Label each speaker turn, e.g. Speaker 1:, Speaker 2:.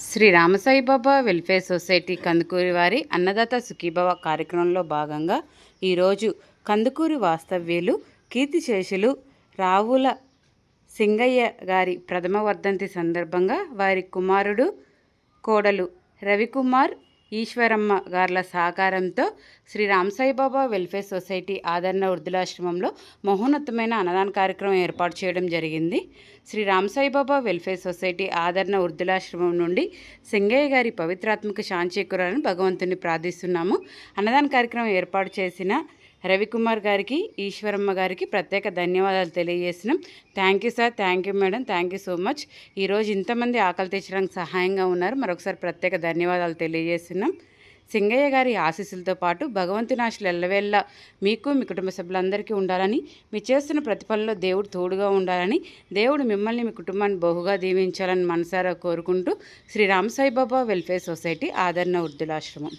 Speaker 1: Shri Ramasaibaba welfare society Kandukuri వారి అన్నదాత సుఖీభవ కార్యక్రమంలో భాగంగా ఈరోజు కందుకూరి వాస్తవ్యులు కీర్తిశేషులు రావుల సింగయ్య గారి ప్రథమ వర్ధంతి సందర్భంగా వారి కుమారుడు కోడలు రవికుమార్ ఈశ్వరమ్మ గార్ల సహకారంతో శ్రీ రామసాయిబాబా వెల్ఫేర్ సొసైటీ ఆదరణ వృద్ధులాశ్రమంలో మహోన్నతమైన అన్నదాన కార్యక్రమం ఏర్పాటు చేయడం జరిగింది. శ్రీ రామసాయిబాబా వెల్ఫేర్ సొసైటీ ఆదరణ వృద్ధులాశ్రమం నుండి సింగయ్య గారి పవిత్రాత్మక శాంతికురాలను భగవంతుని ప్రార్థిస్తున్నాము. అన్నదాన కార్యక్రమం ఏర్పాటు చేసిన రవికుమార్ గారికి ఈశ్వరమ్మ గారికి ప్రత్యేక ధన్యవాదాలు తెలియజేస్తున్నాం. Thank you sir thank you madam thank you so much ఈరోజు ఇంతమంది ఆకలి తీర్చడానికి సహాయంగా ఉన్నారు. మరొకసారి ప్రత్యేక ధన్యవాదాలు తెలియజేస్తున్నాం. సింగయ్య గారి ఆశీస్సులతో పాటు భగవంతుని ఆశలు ఎల్లవేళ్ళ మీకు మీ కుటుంబ సభ్యులందరికీ ఉండాలని మీరు చేస్తున్న ప్రతిఫలంలో దేవుడు తోడుగా ఉండాలని దేవుడు మిమ్మల్ని మీ కుటుంబాన్ని బహుగా దీవించాలని మనసారా కోరుకుంటూ శ్రీ రామసాయిబాబా వెల్ఫేర్ సొసైటీ ఆదరణ వృద్ధులాశ్రమం